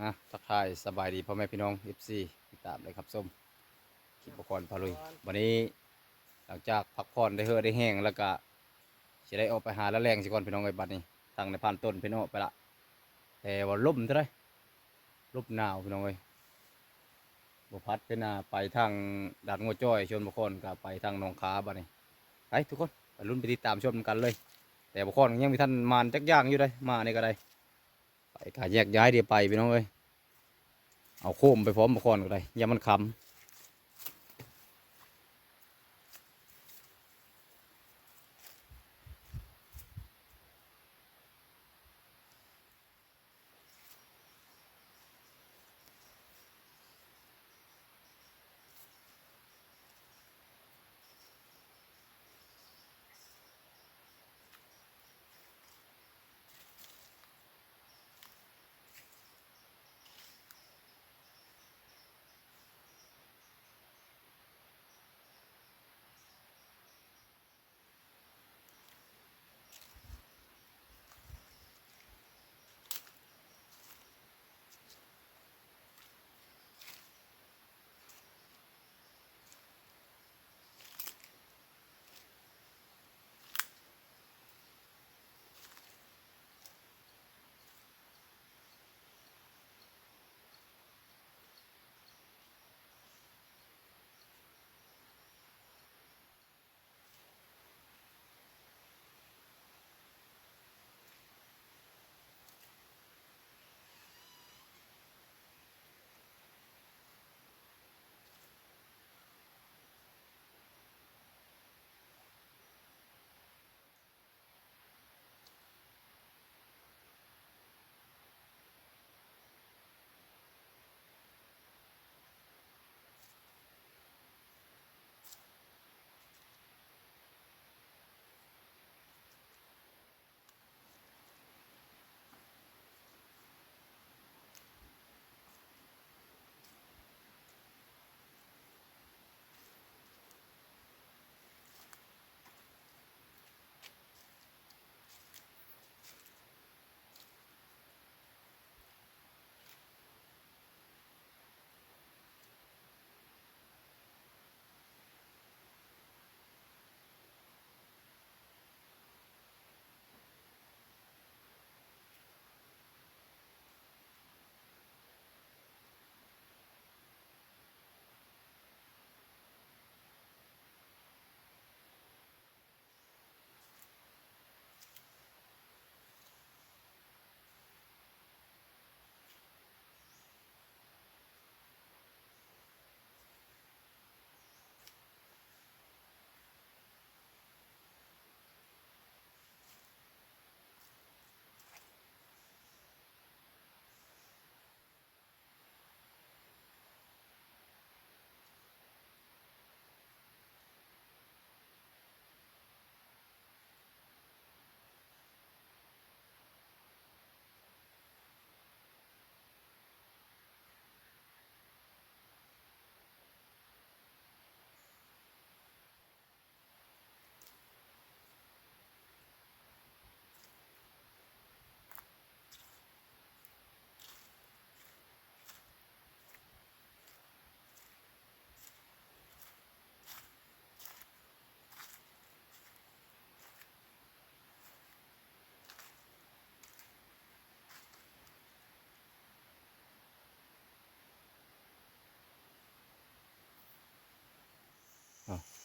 อะทักทายสบายดีพ่อแม่พี่น้อง FC ติดตามเลยครับส้มคลิปกรณ์พาลุยวันนี้หลังจากพักผ่อนได้เฮือได้แห้งแล้วก็จะได้ออกไปหาแล้วแรงสิก่อนพี่น้องไอ้บัดนี้ตั้งในพานต้นพี่น้องไปละแต่ว่าลมเท่าไรลมหนาวพี่น้องเอ้บุพัดเป็นนาไปทางด่านงัวจ้อยชนบุคคลก็ไปทางหนองคาบัดนี้ไปทุกคนไปรุ่นไปติดตามชมกันเลย แต่บุคคลยังมีท่านมานจักย่างอยู่เลยมาในก็ได้ ไปกาแยกย้ายเดี๋ยวไปพี่น้องเอ้ยเอาโค้มไปพร้อมบุคคลก็ได้อย่ามันคำ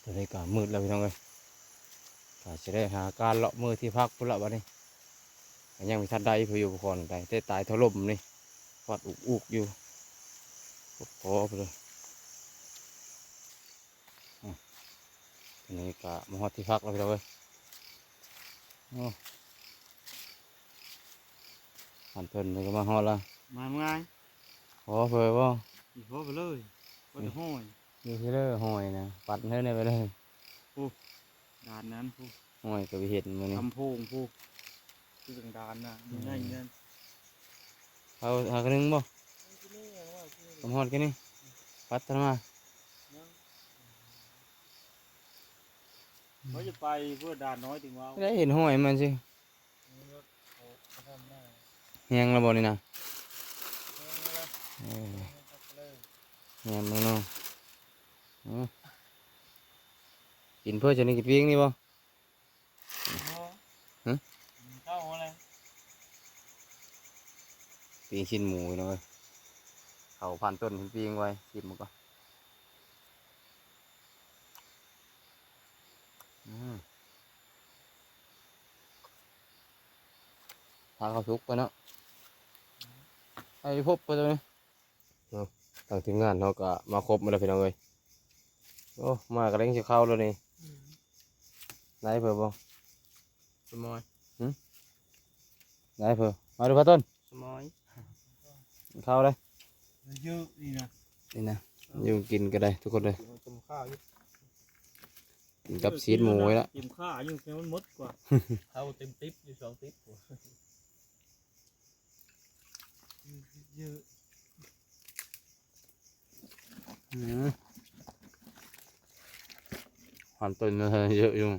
ตอนนี้ก็มืดแล้วพี่น้องเอ้ยก็จะได้หาการเลาะมือที่พักพุ่นละบัดนี้ก็ยังมีทันใดเพื่ออยู่ก่อนได้แต่ตายถล่มนี่วัดอุกอุกอยู่โอ้โหไปเลยอะตอนนี้ก็มาฮอดที่พักแล้วพี่น้องเอ้ยโอ้หันเพิ่นนี่ก็มาฮอดละมาไงขอเพื่อว่าอีกพอไปเลยก็จะห้อย มีที่เลอหอยนะปัดเท่านี้ไปเลยด่านนั้นผู้หอยก็ไปเห็นมันนี่ทำโพงผู้ที่ต่างด่านนะมันง่ายเงี้ยเอาหากระนึงบ่ผมหอดแค่นี้ปัดทำไมาเขาจะไปเพื่อด่านน้อยถึงว่าไม่ได้เห็นหอยมันสิแหงระบนี่นะเออแม่นมึงเนาะอืม กินเพื่อจะนี่กินเพียงนี่บ่ฮะเข้าอะไรปีงชิ้นหมูเนาะเว้ยเขาพันต้นเพิ่นปีงไว้กินมันก็อืมพาเขาทุกไปเนาะไอ้พบไปตัวนี้เนาะทางทีมงานเขาก็มาครบหมาแล้วพี่น้องเอ้ย โอ้มากระเร่งจะเข้าแล้วนี่ได้เพิ่มบ่สมอยได้เพิ่มมาดูพระต้นสมอยเข้าเลยเยอะนี่นะนี่นะยุ่งกินก็ได้ทุกคนเลยจมข้าวอยู่กินกับซีดหมูไว้ละเต็มข้าอยู่แค่มันมดกว่าเข้าเต็มติ๊บอยู่สองติ๊บกว่าเยอะ อืมความต้นมันเยอะอยู่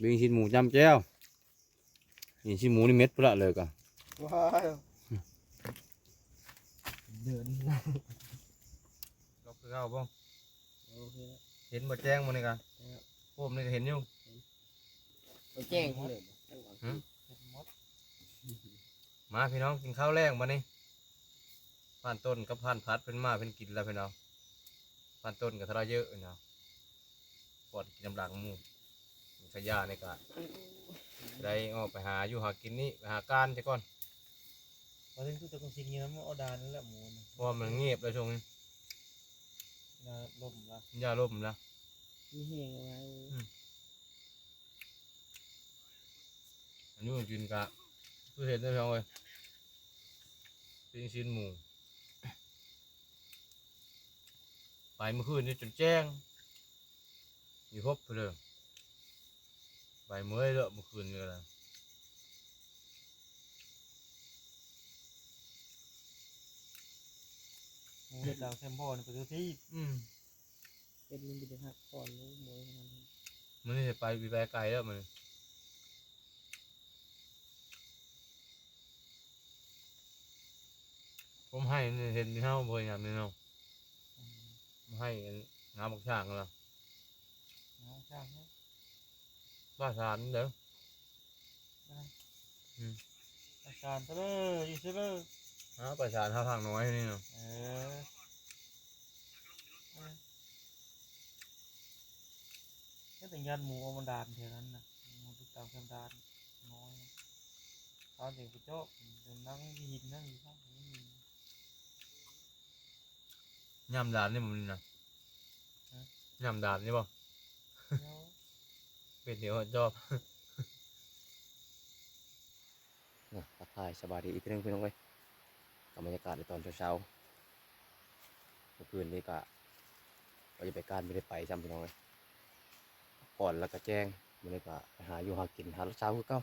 บิงชิ้นหมูจำแจ้วนี่ชิ้นหมูนี่เม็ดพุ่นละเลยกะว้าวเดือนก็คือเข้าบ้องเห็นบ่แจ้งมันนี่กะผมนี่ก็เห็นอยู่แจ้งเลยมาพี่น้องกินข้าวแรงมานี่ผ่านต้นกับผ่านพัดเป็นมาเป็นกินแล้วพี่น้อง ผ่านต้นกับทะเลาะเยอะเนาะปอดกินน้ำหลังหมูขยะนี่กะได้ออกไปหาอยู่หากินนี่ไปหาการจะก่อนพอถึงทุกตัวจริงๆนะมันเอาดานนั่นแหละหมูนะเพราะว่ามันเงียบแล้วช่วงนี้นะล่มละยาล่มแล้วมีเหี้ยงอะไรอันนี้ผมกินกะคือเห็นได้เพียงเลยปิ้งชิ้นหมู ไปเมื่อคืนนี่จนแจ้งอยู่ครบไปเลยไปเมื่อยเลอะเมื่อคืนนี่แหละหมูเด็ดดาวแซมบอนไปทุกที่อืมเป็นมันจะหักก่อนรู้หมูขนาดนี้มันนี่ไปไปไกลแล้วมันผมให้นี่เห็นมีเท่าเบอร์อย่างนี้เนาะผม ให้งามบักช่างแล้วน้องช่างนะบ้าสารเด้ออาจารย์เตลออยู่เตลอฮะประสานท่าทางน้อยนี่เนาะเออแค่แต่ยันหมูเอามาดานเท่านั้นนะหมูติดตามกันดานน้อยตอนเด็กไปโจ๊กเดินนั่งหินนั่งอยู่ข้างนี้ ย่ำดานนี่มันนะย่ำดานนี่บ่เนาะเป็นเดี๋ยวชอบทักทายสบายดีอีกทีหนึงพี่น้องเว้ยกับบรรยากาศในตอนเช้าๆเมื่อคืนนี้ก็ว่าจะไปการไม่ได้ไปจำพี่น้องเลยก่อนแล้วก็แจ้งมันนี้ก็ไปหาอยู่หากินหาเช้าคือเก้า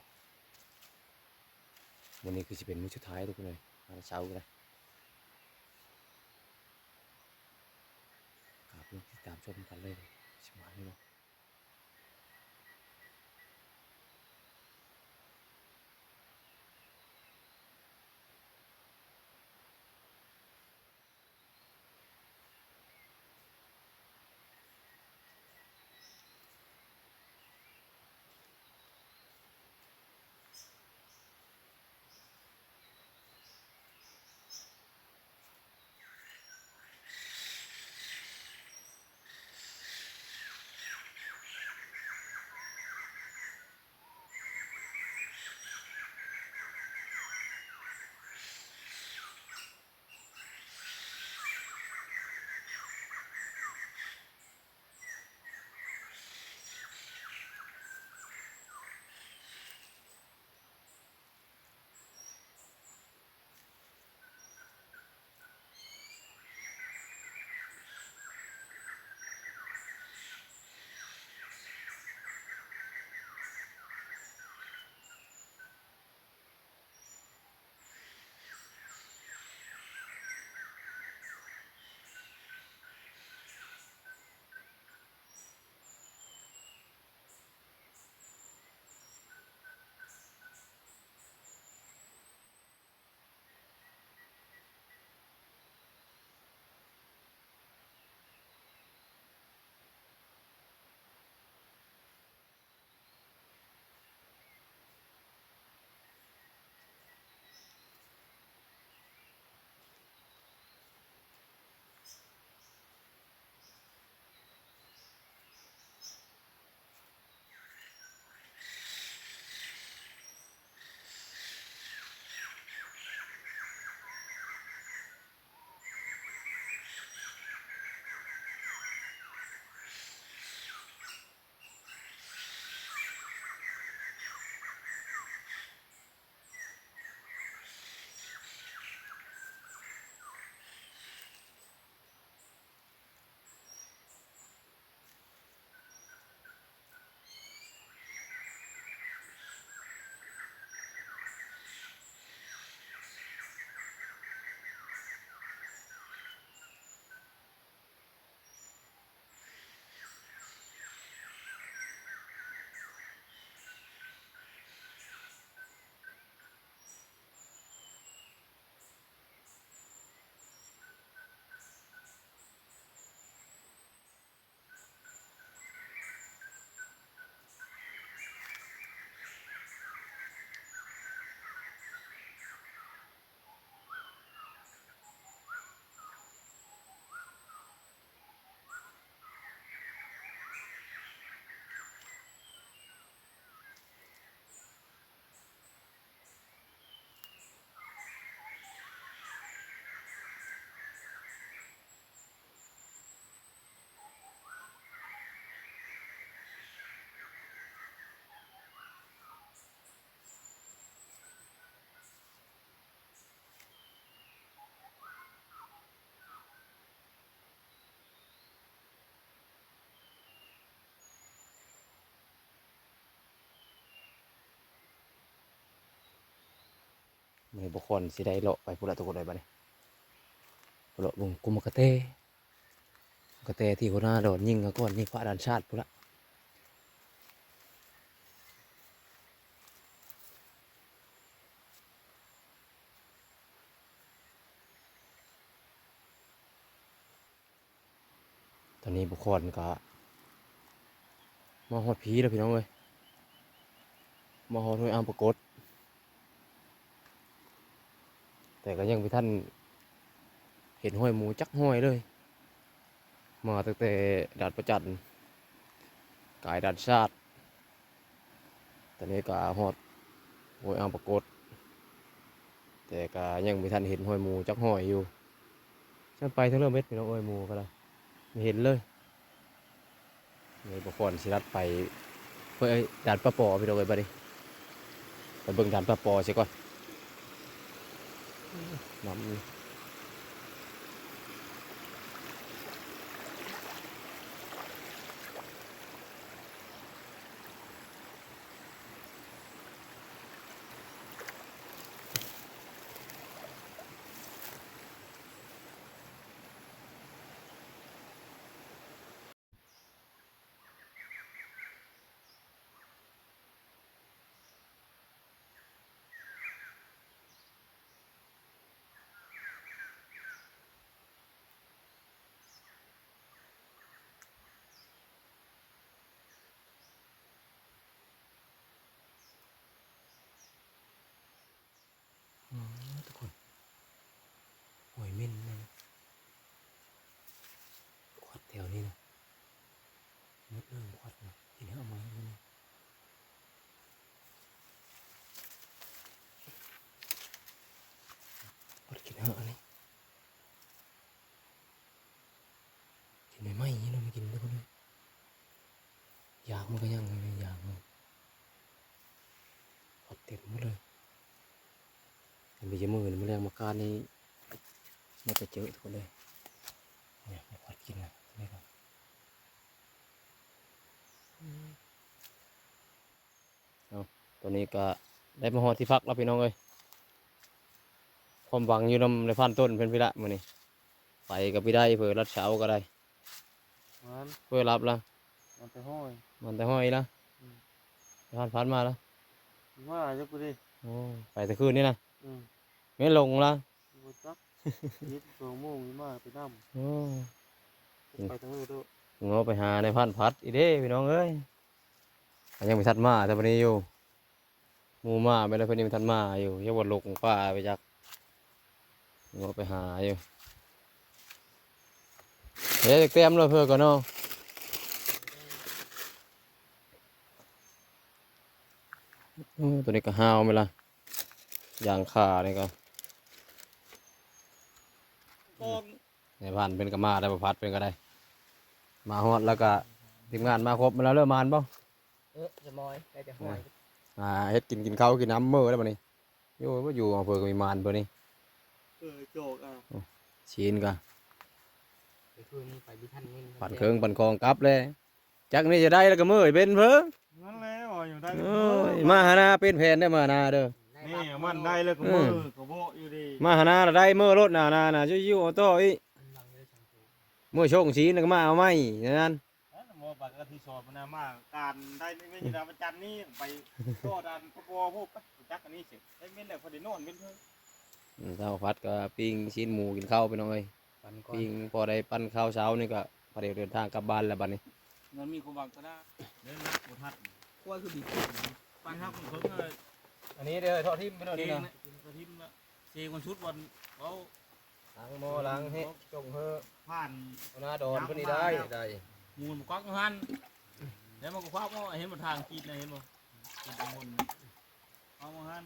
วันนี้คือจะเป็นมื้อสุดท้ายทุกคนเลยหาเช้ากันเลยกราบลง ติดตามชมกันเลยชิมานี่เน นี้บ่คนสิได้เลาะไปพุ่นละทุกคนเลยบัดนี้พุ่นละบุงกุมกะเตกะเตที่คนหน้าโดนยิงกะก่อนยิงฟ้าด่านชาติพุ่นละตอนนี้บุคคลก็มาฮอดผีแล้วพี่น้องเอ้ยมาฮอดห้วยอ่างปรากฏ แต่ก็ยังไม่ท่านเห็นห้อยหมูจักห้อยเลย มาตั้งแต่ดาดประจันกายดาดชาติตอนนี้ก็หอดห้อยอ่างปรากฏแต่ก็ยังไม่ท่านเห็นห้อยหมูจักห้อยอยู่ฉันไปทั้งเรื่องเม็ดพี่น้องห้อยหมูก็แล้วไม่เห็นเลยในบุคคลสิรัดไปเพื่อด่านปะปอพี่น้องเอ้ยบัดนี้ไปเบิ่งด่านปะปอเสียก่อน น้ำนี่อ๋อทุกคนหอยเม่นนะควัดแถวนี้นะมดเริ่มควัดนะทีนี้เอามาแล้วนะควัดกินเหอะนี่กินไม่ไหมนี่เราไม่กินทุกคนเลยอยาก มันก็ยังเลยอยากมันควัดเต็มหมดเลยมันมีจมือนี่มันแรงมาการนี่มันจะเจอทุกคนเลยเนี่ยมาควัดกินนะนี่ครับเอาตัวนี้ก็ได้มาหอดที่พักแล้วพี่น้องเลยความหวังอยู่นำในพันต้นเป็นพิละมือนี่ไปกับพี่ได้เผื่อรัดเช้าก็ได้มันเพื่อรับละ มันไปห้อย มันแต่ห้อยละอืม ผ่านผ่านมาแล้วว่าจะกูดิโอ้ไปแต่คืนนี่นะอืมไม่ลงละกูจัก ยิบสองโมงนี่มาไปน้โอ้ำไปทางนู้นด้วยงอไปหาในพันพัดอีเด้พี่น้องเอ้ยอันยังไม่ทัดมาแต่วันนี้อยู่หมูมาไม่ได้เพิ่นยังไม่ทัดมาอยู่ยังวนลงป่าไปจักงอไปหาอยู่เดี๋ยวจะเตรียมเลยเพื่อก่อนเนาะโอ้ ตัวนี้ก็ห้าวไหมล่ะยางขานี่ก็ก้อนในพันเป็นก็มาได้ประพัดเป็นก็ได้ มาฮอดแล้วก็ทีมงานมาครบมาแล้วเริ่มมานบ่เออจะมอยได้แต่หอยอ่าเฮ็ดกินกินข้าวกินน้ำมื้อแล้วบัดนี้อยู่บ่อยู่อำเภอก็มีมานเพิ่นนี่เออโจกอะชีนก็ไปคืนนี้ไปบิทันนี่ปั่นเครื่องปั่นคองกลับเลยจักนี่จะได้แล้วก็มื้อให้เป็นเพิ่งนั่นแหละว่า อยู่ได้โอ้ยมาหาหน้าเป็นแผนได้อมาหน้าเด้อนี่มันได้เลยก็มือก็โบอยู่ดีมาหาหน้าแล้วได้มื้อรถหน้าหน้าน่ะชิวๆเอาต่ออีกมื้อโชคชีนแล้วก็มาเอาไม้นั่นโมบักกะที่สอบมันมากการได้ไม่ใช่ดาวจันนี่ไปก็ดันพวกพวกจักอันนี้เสร็จได้เม่นแล้วพอได้นอนเป็นเพื่อนอืมเช้าพัดก็ปิ้งชิ้นหมูกินข้าวไปหน่อยปั่นก่อนปิ้งพอได้ปั้นข้าวเช้านี่ก็พอได้เดินทางกลับบ้านแล้วบัดนี้มันมีความหวังก็ได้เล่นนักบุทัด กล้วยคือดีไปครับผมเขาเลยอันนี้เด้อทอดทิมไปหน่อยเกนี่งนะนะกระทิมละเชคนชุดวันเขาล้างหม้อล้างเฮ็ดจงเฮอผ่านเอาหน้าดอนเพิ่นนี่ได้ได้มูลกวักหันแล้วมันก็ควักมาเห็นมันทางกินเลยเห็นบ่กินมูลเอามาหัน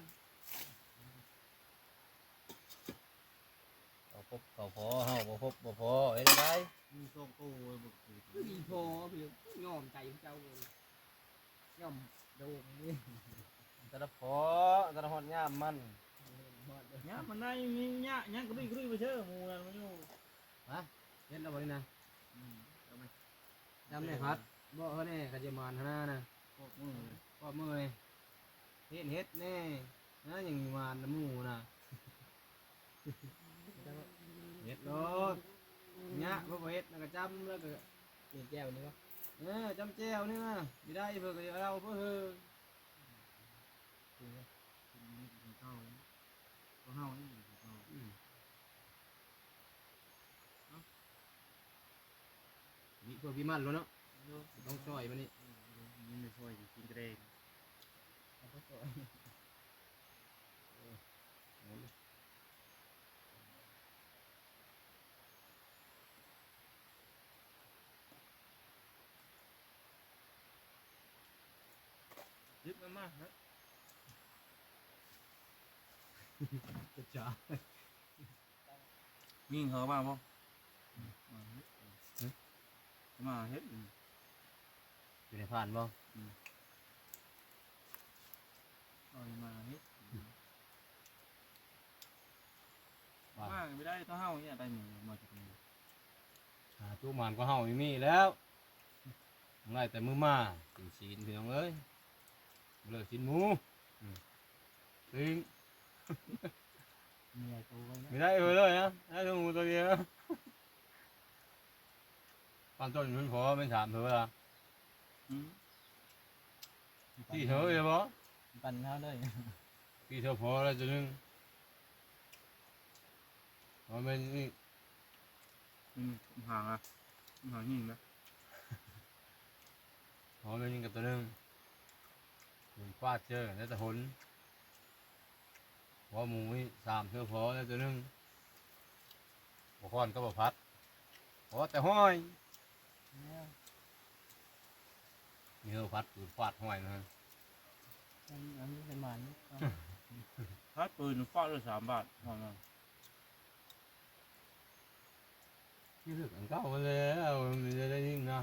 เอาพบเขาพอเฮาบ่พบบ่พอเฮ็ดได้มีโซ่โก้บุกดีโพพี่ย่อมใจเจ้าเลย ย่อมโดมนี่แต่ละพอแต่ละฮอดยามมันเนี่ยมันได้มีเนี่ยเนี่ยกระดุยกระดุยไปเชื่อมูนั่นมันอยู่เฮ็ดแล้วบ่นี่นะจำได้พัดบ่เฮาแน่ก็จะมานหน้านะพวกมือก็มื้อนี่เฮ็ดเฮ็ดแน่นะยังมีมานน้ำหมูน่ะเฮ็ดโลดเนี่ยเพิ่นบ่เฮ็ดแล้วก็จำแล้วก็เปลี่ยนแก้วนี่วะ เออจำแจ้วนี่มาไม่ได้เพื่อก็เอาเพื่อเฮอเข้าก็เข้านี่เข้าอืมนี่เพื่อพี่มันแล้วเนาะต้องช่วยมันนี่นี่ไม่ช่วยกินกระเดงเอาไปก่อย ดมันมาฮะจ้ามีเขาบ้างป่ะมาเฮ็ดอยู่ในผ่านบ่เอามาเฮ็ดว่ามาไม่ได้ต้องเฮาเนี่ยได้หมูมาจากนี้หาตู้หมานก็เฮาไม่มีแล้วไล่แต่มือมากินชีนพี่น้องเอ้ย เลิกกินหมูอืมจริงเมียตัวไว้นะไม่ได้เลยเลยนะได้ตัวหมูตัวเดียวนะปันต้นมันพอเป็นสามเถอะละอืมกี่เถอะเลยบ่ปั่นเท้าเลยกี่เถอะพอแล้วจะนึงมันเป็นนี่อืมห่างอะห่างหิ้งนะพอเป็นนี่กับตัวนึง มันฟาดเจอแล้วแต่หนพอหมูนี่สามเถอะพอแล้วตัวนึงบกคอนก็บ่พัดพอแต่ห้อยมีเถอะพัดปืนฟาดห้อยนะอันอันนี้เป็นหมันถ้าปืนฟาดเลยสามบาทห่างอะที่สึกอันเก่ามาแล้วมันจะได้ยิ่งนะ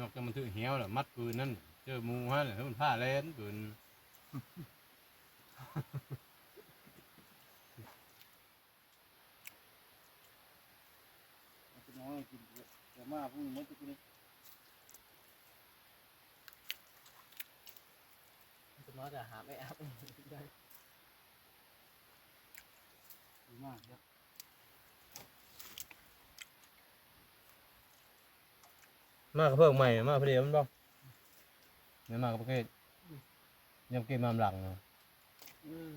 นอกจากมันถือเหี้ยวแหละมัดปืนนั่นเจอหมูฮะเนี่ยมันผ้าแลนปืนจะน้อยกินเดี๋ยวมาพรุ่งนี้มันจะกินคุณน้อยจะหาไม่อัพได้ดีมากครับ มากเพิ่งใหม่มากพอดีมันบ่ไม่มากประเภทยังกินมามหลังนะอืม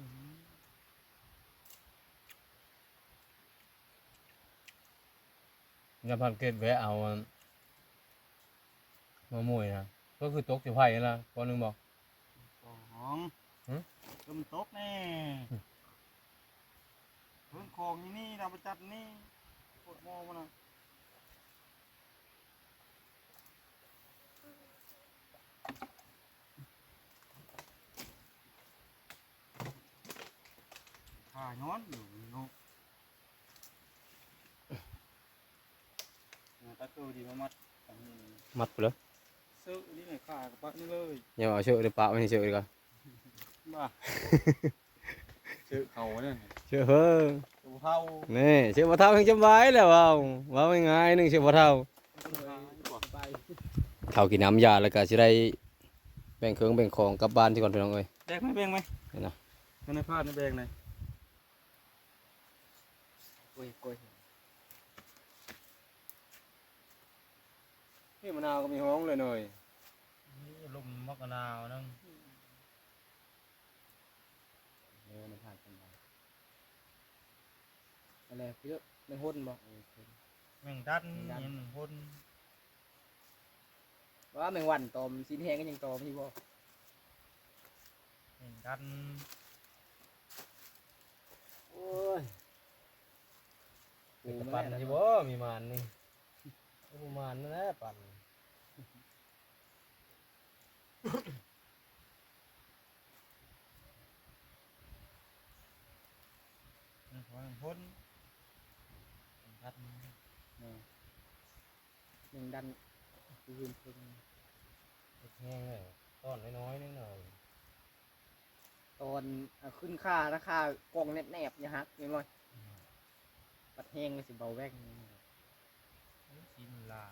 ยังพันเกตแวะเอาอันมามุยนะก็คือตกสิไผ่นั่นละคนหนึงบอกสองหือก็มันตกแน่เพิ่งของที่นี่เราไปจัดนี่ปวดมอมันนะาย้อนอยู่เนาะตะกูดีมามัดอันนี้มัดไปเลยซื้อนี่ไหนขากับปะนี่เลยอย่าเอาเชือกในปะไม่ให้เชือกดีกว่ามาซื้อเขาเนี่ยเชือกเฮ้อตัวเท่านี่เชือกบ่เท่ายังจำไว้แล้วเว่าว่าไม่ง่ายหนึงเชือกบ่เท่าไปเท่ากินน้ำยาแล้วก็สิได้แบ่งเครื่องแบ่งของกลับบ้านที่ก่อนพี่น้องเอ้ยแบกไหมแบกไหมเห็นนะไม่ได้พลาดนะแบกเลย กล้วยกล้วยพี่มะนาวก็มีห้องเลยหน่อยนี่ลมมะกะนาวนั่งเดี๋ยวมันผ่านกันไปอะไรพี่เลิกไม่หุ่นบอกแม่งดันเห็นคนว่าแมงวันตอมสินแห้งก็ยังตอมพี่บอกแม่งดันโอ้ย มีแต่ปั่นที่บ่มีมานนี่มีมานนั่นแหละปั่นแม่งคนคนดันหนึ่งดันยืนเพิ่งแห้งเลยต้อนน้อยๆนิดหน่อยตอนอะขึ้นค่าราคากล่องแนบๆเนี่ยฮักนี่มั้ย ปัดแห้งมันสิเบาแวกนี่สินลา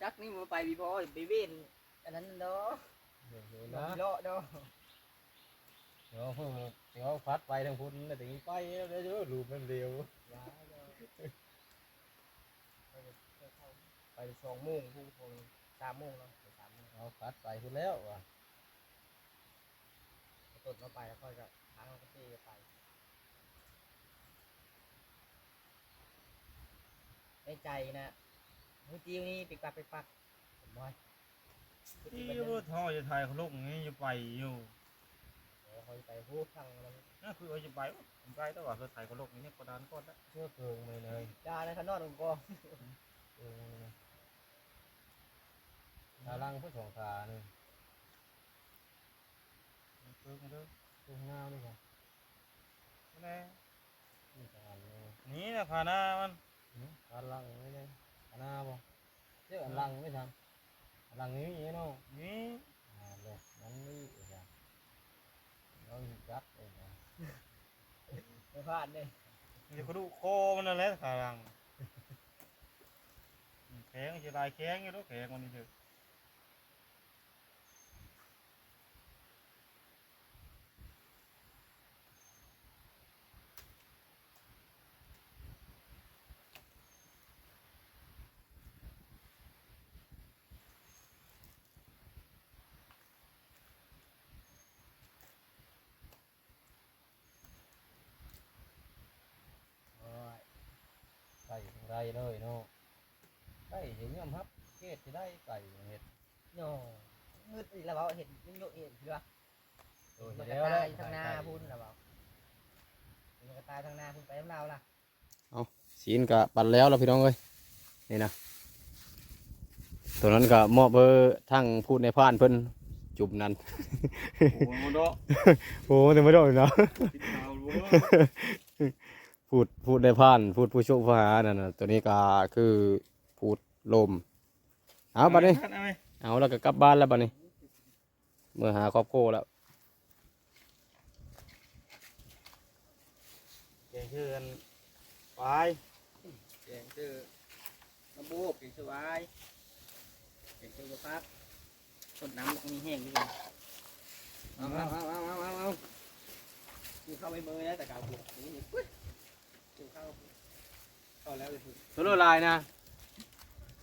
จักนี่มันไปพี่พอยไปเว้นอันนั้นเนาะเอยเลาะเลาะเนาะเดี๋ยวพเดี๋ยวพัดไปทางพุ่นแต่ยังไปแล้วเดี๋ยวลูบมันเร็วไปสองโมงพุ่งพง สามโมงเนาะไปสามโมงเอาพัดไปพุ่นแล้วว่ะต้นมาไปแล้วค่อยก็ทางเราก็ตีไปในใจนะมือจีวนี่ปิกปักปิกปักผมว่าที่ว่าท่อจะถ่ายเขาลงนี่จะไปอยู่เดี๋ยวคอยไปพูดฟังมันนั่นคือเขาจะไปผมไปแต่ว่าเขาถ่ายเขาลงนี่ก็ดานก้อนละเชื่อเกิงไปเลยจ้าในข้างนอกผมก็เออ ขาลังเพื่อสองขาหนึ่งเพิ่งเด้อตรงหน้านี่ค่ะแน่นี่สองอันเลยนี่นะพาหน้ามันขาลังไม่ได้ขาหน้าบ่เจ้าอันลังไม่ทำอันลังนี้มีเนาะนี่อ่าเลยนั่นนี่อีกอะเราจับเองนะไม่พลาดเลยมันจะกระดูกคอมันนั่นแหละขาหลังแข็งจะลายแข็งอยู่แล้วแข็งมันนี่เถอะ ทั้งไรเลยเนาะไก่เห็นยอมครับเกตจะได้ไก่เห็ดโน่งึดอีกแล้วเปล่าเห็นยิ่งโยเห็นเพื่อโอ้ยมันกแล้ระวตาแล้ยวทางหน้าพุ่นแล้วเปล่ามันกระตายทางหน้าพุ่นไปน้ำเราล่ะศีลกะปันแล้วแล้วพี่น้องเอ้ยนี่นะตัวนั้นก็มอบเบอร์ทั้งพูดในพานเพิ่นจุบนั้นโอ้ยมันเนาะโอ้แต่ไม่ได้เนาะ ติดขาวรู้ พูดพูดในพานพูดผู้โชคผู้หานั่นน่ะตัวนี้ก็คือพูดลมเอาบัดนี้ เอาไหมเอาแล้วก็กลับบ้านแล้วบัดนี้ เมื่อหาครอบครัวแล้วเก่งชื่อกันไปเก่งคือน้ำบูบเก่งสวายเก่งคือพักต้นน้ำมีแห้งดีเอาเอาเอาเอาเอาเอาเอาคือเข้าไปมือแล้วแต่กาวปว ดนี่นี่ปึ๊ดคือเข้าเข้าแล้วเลยตัวละลายนะ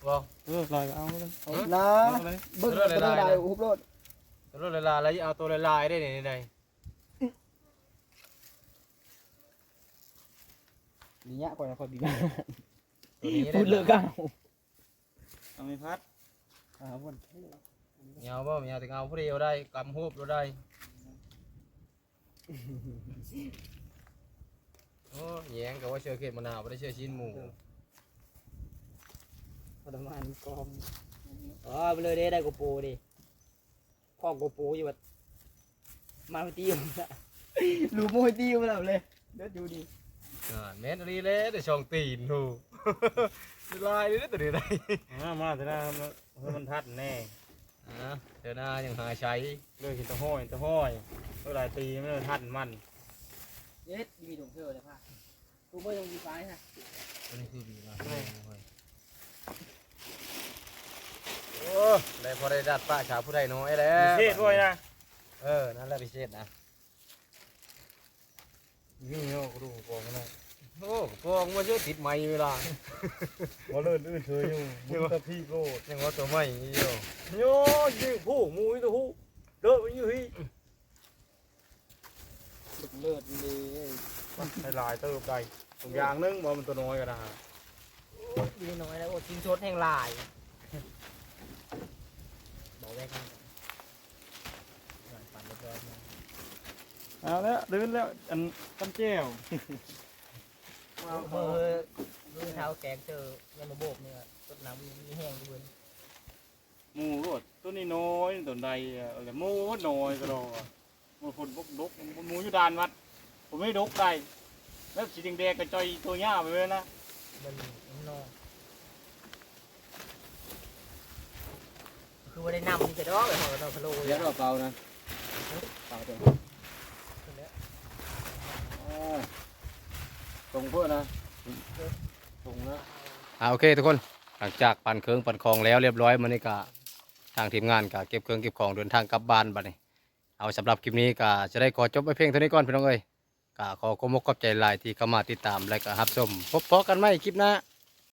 บอก เออลอยเอาเลยนะเอาเลยเบิ้งเรื่องอะไรได้นะอุบรถตัวละลายแล้วเอาตัวละลายได้ในในนี่ยะก่อนนะคอยบีบตัวนี้พูดเลยกันเอาไม่พัดอ่าวันเงาบ่เงาถึงเอาผู้เดียวได้กำหูบเราได้โอ้แยงกับว่าเชื่อเขตมะนาวไม่ได้เชื่อชิ้นหมูประมาณกองอ๋อไปเลยได้ได้โกโปรดิข้อโกโปรอยู่แบบมาตีมละรู้โมยตีมแล้วเลยเดี๋ยวดูดิอ่าแม่นรีเลยแต่ช่องตีนหูลายเลยตัวนี้ได้มามาแต่ละมันเฮ้ยมันทัดแน่อ่าเดี๋ยวหน้ายังหาใช้เลยเห็นตะห้อยตะห้อยเมื่อไรตีไม่ได้ทัดมันเย็ดมีถุงเท้าเลยพ่ะ กูไม่ต้องดีไฟนะตัวนี้คือบีมาโอ้ได้พอได้ดัดป้าชาวผู้ใดน้อยแล้วพิเศษด้วยนะ เออ นั่นแหละพิเศษนะนี่เนาะกระดูกกองนะโอ้กระโปรงมาเชื่อติดไม้เวลาว่าเลื่อนลื่นเฉยอยู่มุตะพี่โกดยังว่าตัวไม้อยู่โย่ยิงผู้มูยตัวผู้เด้อไปอยู่ที่ถุงเลือดดีให้ลายเติบได้ตัว อย่างนึงบ่มันตัวน้อยก็ได้ดีน้อยแล้วโอ้ทิ้งชดแห่งลายบอกแวกกันปั่นเรียบร้อยนะเอาแล้วลื่นแล้วอันกันแจ้วเออรุ่นเท้าแกงเจอยังมาโบกเนี่ยต้นน้ำมีแห้งด้วยหมูรดตัวนี้น้อยตัวใดอะไรหมูน้อยก็รอมันคนบกดกหมูอยู่ด่านวัดผมไม่ดกได้ แล้วสีแดงๆก็ะจอยตัวหญ้าไปเลยนะคือว่าได้นำนี่จะดอกไปห้องกระพะโล่เยอะเราเปล่านะเปล่าเดี๋ยตรงเพื่อนะตรงนะอ่าโอเคทุกคนหลังจากปั่นเครื่องปั่นของแล้วเรียบร้อยมันนี่กะทางทีมงานกะเก็บเครื่องเก็บของเดินทางกลับบ้านบัดนี้ เอาสำหรับคลิปนี้กะจะได้ขอจบไปเพียงเท่านี้ก่อนพี่น้องเอ้ย ก็ขอขอบคุณขอบใจลายที่เข้ามาติดตามและก็รับชมพบพอกันใหม่คลิปหน้า